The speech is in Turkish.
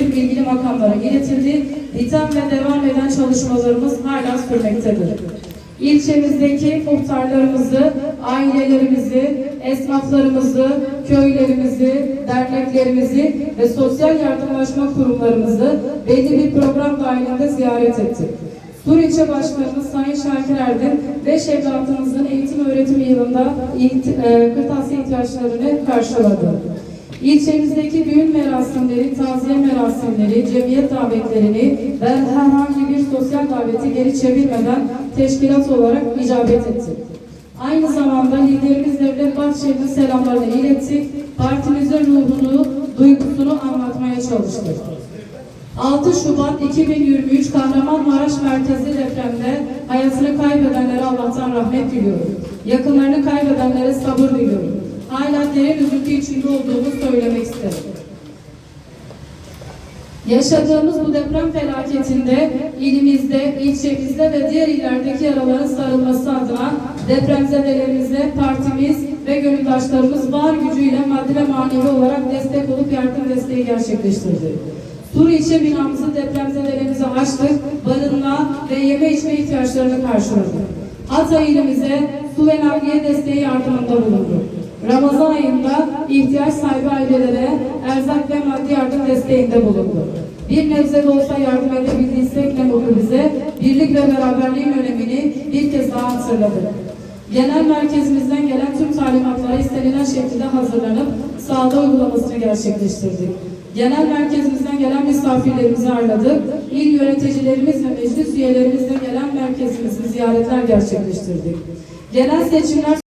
ilgili makamlara iletildi. Biten ve devam eden çalışmalarımız hala sürmektedir. İlçemizdeki muhtarlarımızı, ailelerimizi, esnaflarımızı, köylerimizi, derneklerimizi ve sosyal yardımlaşma kurumlarımızı belli bir program dahilinde ziyaret ettik. Sur İlçe Başkanımız Sayın Şakir Erdin, 5 evlatımızın eğitim öğretim yılında e, kırtasiye ihtiyaçlarını karşıladı. İlçemizdeki düğün merasimleri, taziye merasimleri, cemiyet davetlerini ve herhangi bir sosyal daveti geri çevirmeden teşkilat olarak icabet ettik. Aynı zamanda liderimiz Devlet Bahçeli'nin selamlarını ilettik. Partimizin ruhunu, duygusunu anlatmaya çalıştık. 6 Şubat 2023 Kahramanmaraş merkezli depremde hayatını kaybedenlere Allah'tan rahmet diliyorum. Yakınlarını kaybedenlere sabır diliyorum. Hala derin üzüntü içinde olduğumu söylemek isterim. Yaşadığımız bu deprem felaketinde ilimizde, ilçemizde ve diğer illerdeki yaraların sarılması adına depremzedelerimize partimiz ve gönüldaşlarımız var gücüyle maddi ve manevi olarak destek olup yardım desteği gerçekleştirdi. Sur ilçe binamızı depremzedelerimize açtık, barınma ve yeme içme ihtiyaçlarını karşıladık. Hatay ilimize su ve nakliye desteği yardımında bulundu. Ramazan ayında ihtiyaç sahibi ailelere erzak ve maddi yardım desteğinde bulundu. Bir nebze de olsa yardım edebildiysek ne mutlu bize. Birlik ve beraberliğin önemini bir kez daha hatırladık. Genel merkezimizden gelen tüm talimatlara istenilen şekilde hazırlanıp sahada uygulamasını gerçekleştirdik. Genel merkezimizden gelen misafirlerimizi ağırladık. İl yöneticilerimiz ve meclis üyelerimizle gelen merkezimizi ziyaretler gerçekleştirdik. Genel seçimler